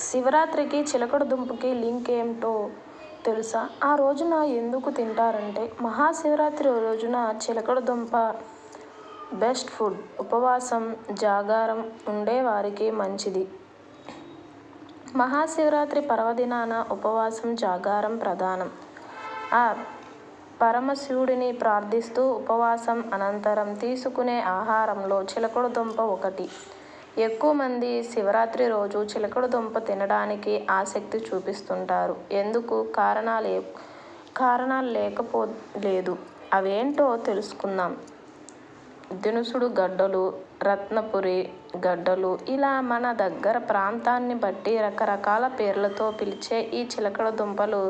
శివరాత్రికి చిలకడ దుంపకి లింక్ ఏమిటో తెలుసా? ఆ రోజున ఎందుకు తింటారంటే మహాశివరాత్రి రోజున చిలకడ దుంప బెస్ట్ ఫుడ్ ఉపవాసం జాగారం ఉండేవారికి మంచిది. మహాశివరాత్రి పర్వదినాన ఉపవాసం జాగారం ప్రధానం. ఆ పరమశివుడిని ప్రార్థిస్తూ ఉపవాసం అనంతరం తీసుకునే ఆహారంలో చిలకడ దుంప ఒకటి. ఎక్కువ మంది శివరాత్రి రోజు చిలకడ దుంప తినడానికి ఆసక్తి చూపిస్తుంటారు. ఎందుకు? కారణాలు కారణాలు లేకపో లేదు. అవేంటో తెలుసుకుందాం. దినుసుడు గడ్డలు రత్నపురి గడ్డలు ఇలా మన దగ్గర ప్రాంతాన్ని బట్టి రకరకాల పేర్లతో పిలిచే ఈ చిలకడ దుంపలు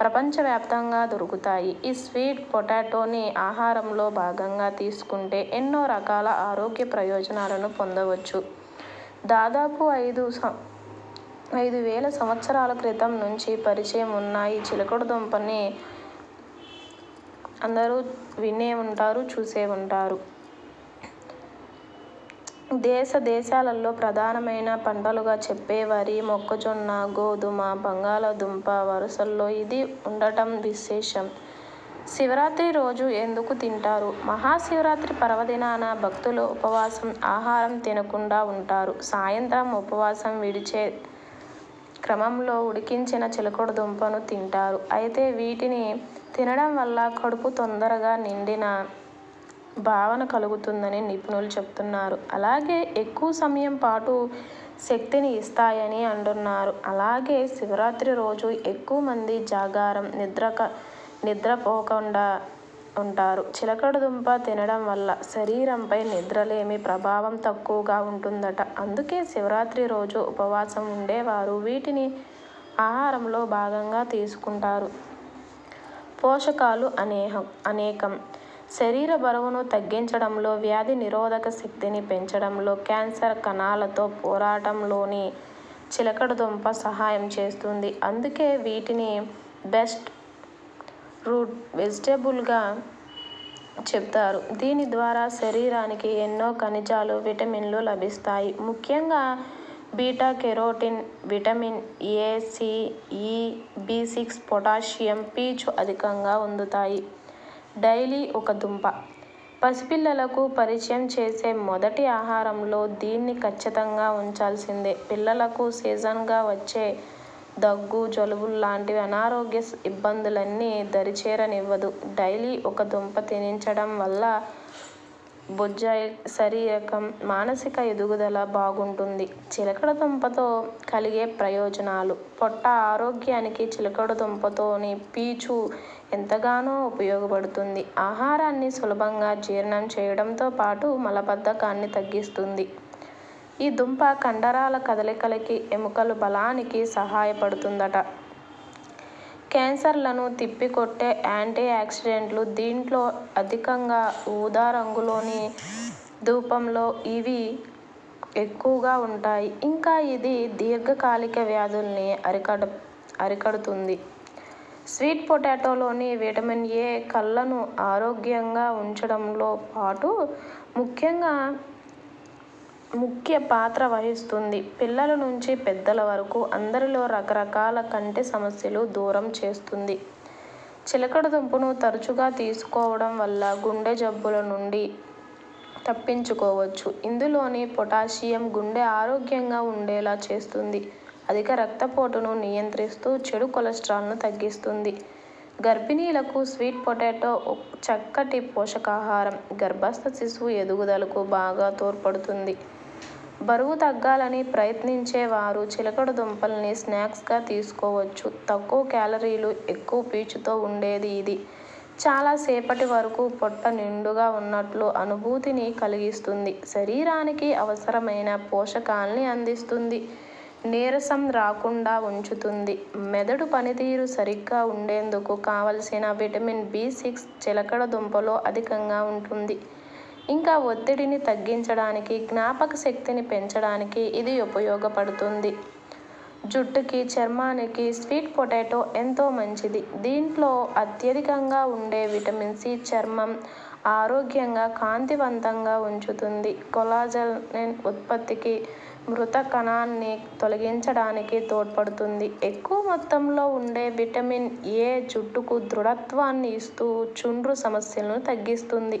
ప్రపంచవ్యాప్తంగా దొరుకుతాయి. ఈ స్వీట్ పొటాటోని ఆహారంలో భాగంగా తీసుకుంటే ఎన్నో రకాల ఆరోగ్య ప్రయోజనాలను పొందవచ్చు. దాదాపు ఐదు సం ఐదు వేల సంవత్సరాల క్రితం నుంచి పరిచయం ఉన్న ఈ చిలకడ దుంపని అందరూ వినే ఉంటారు చూసే ఉంటారు. దేశ దేశాలలో ప్రధానమైన పంటలుగా చెప్పే వరి మొక్కజొన్న గోధుమ బంగాళాదుంప వరుసల్లో ఇది ఉండటం విశేషం. శివరాత్రి రోజు ఎందుకు తింటారు? మహాశివరాత్రి పర్వదినాన భక్తులు ఉపవాసం ఆహారం తినకుండా ఉంటారు. సాయంత్రం ఉపవాసం విడిచే క్రమంలో ఉడికించిన చిలకడ దుంపను తింటారు. అయితే వీటిని తినడం వల్ల కడుపు తొందరగా నిండిన భావన కలుగుతుందని నిపుణులు చెప్తున్నారు. అలాగే ఎక్కువ సమయం పాటు శక్తిని ఇస్తాయని అంటున్నారు. అలాగే శివరాత్రి రోజు ఎక్కువ మంది జాగారం నిద్రక నిద్రపోకుండా ఉంటారు. చిలకడ దుంప తినడం వల్ల శరీరంపై నిద్రలేమి ప్రభావం తక్కువగా ఉంటుందట. అందుకే శివరాత్రి రోజు ఉపవాసం ఉండేవారు. వీటిని ఆహారంలో భాగంగా తీసుకుంటారు. పోషకాలు అనేహం అనేకం. శరీర బరువును తగ్గించడంలో వ్యాధి నిరోధక శక్తిని పెంచడంలో క్యాన్సర్ కణాలతో పోరాటంలోని చిలకడ దుంప సహాయం చేస్తుంది. అందుకే వీటిని బెస్ట్ రూట్ వెజిటేబుల్గా చెప్తారు. దీని ద్వారా శరీరానికి ఎన్నో ఖనిజాలు విటమిన్లు లభిస్తాయి. ముఖ్యంగా beta carotene vitamin A C E B six potassium పీచు అధికంగా అందుతాయి. డైలీ ఒక దుంప. పసిపిల్లలకు పరిచయం చేసే మొదటి ఆహారంలో దీన్ని ఖచ్చితంగా ఉంచాల్సిందే. పిల్లలకు సీజన్గా వచ్చే దగ్గు జలుబులు లాంటివి అనారోగ్య ఇబ్బందులన్నీ దరిచేరనివ్వదు. డైలీ ఒక దుంప తినించడం వల్ల బుజ్జ శరీరకం మానసిక ఎదుగుదల బాగుంటుంది. చిలకడ దుంపతో కలిగే ప్రయోజనాలు. పొట్ట ఆరోగ్యానికి చిలకడ దుంపతోని పీచు ఎంతగానో ఉపయోగపడుతుంది. ఆహారాన్ని సులభంగా జీర్ణం చేయడంతో పాటు మలబద్ధకాన్ని తగ్గిస్తుంది. ఈ దుంప కండరాల కదలికలకి ఎముకలు బలానికి సహాయపడుతుందట. క్యాన్సర్లను తిప్పికొట్టే యాంటీ ఆక్సిడెంట్లు దీంట్లో అధికంగా ఊదా రంగులోని ధూపంలో ఇవి ఎక్కువగా ఉంటాయి. ఇంకా ఇది దీర్ఘకాలిక వ్యాధుల్ని అరికడ అరికడుతుంది. స్వీట్ పొటాటోలోని విటమిన్ ఏ కళ్ళను ఆరోగ్యంగా ఉంచడంలో పాటు ముఖ్యంగా ముఖ్య పాత్ర వహిస్తుంది. పిల్లల నుంచి పెద్దల వరకు అందరిలో రకరకాల కంటి సమస్యలు దూరం చేస్తుంది. చిలకడదుంపను తరచుగా తీసుకోవడం వల్ల గుండె జబ్బుల నుండి తప్పించుకోవచ్చు. ఇందులోని పొటాషియం గుండె ఆరోగ్యంగా ఉండేలా చేస్తుంది. అధిక రక్తపోటును నియంత్రిస్తూ చెడు కొలెస్ట్రాల్ను తగ్గిస్తుంది. గర్భిణీలకు స్వీట్ పొటాటో చక్కటి పోషకాహారం. గర్భస్థ శిశువు ఎదుగుదలకు బాగా తోడ్పడుతుంది. బరువు తగ్గాలని ప్రయత్నించే వారు చిలకడ దుంపల్ని స్నాక్స్గా తీసుకోవచ్చు. తక్కువ క్యాలరీలు ఎక్కువ పీచుతో ఉండేది ఇది. చాలా సేపటి వరకు పొట్ట నిండుగా ఉన్నట్లు అనుభూతిని కలిగిస్తుంది. శరీరానికి అవసరమైన పోషకాల్ని అందిస్తుంది. నీరసం రాకుండా ఉంచుతుంది. మెదడు పనితీరు సరిగ్గా ఉండేందుకు కావలసిన విటమిన్ బి సిక్స్ చిలకడ దుంపలో అధికంగా ఉంటుంది. ఇంకా ఒత్తిడిని తగ్గించడానికి జ్ఞాపక శక్తిని పెంచడానికి ఇది ఉపయోగపడుతుంది. జుట్టుకి చర్మానికి స్వీట్ పొటాటో ఎంతో మంచిది. దీంట్లో అత్యధికంగా ఉండే విటమిన్ సి చర్మం ఆరోగ్యంగా కాంతివంతంగా ఉంచుతుంది. కొలాజన్ ఉత్పత్తికి మృత కణాన్ని తొలగించడానికి తోడ్పడుతుంది. ఎక్కువ మొత్తంలో ఉండే విటమిన్ ఏ జుట్టుకు దృఢత్వాన్ని ఇస్తూ చుండ్రు సమస్యలను తగ్గిస్తుంది.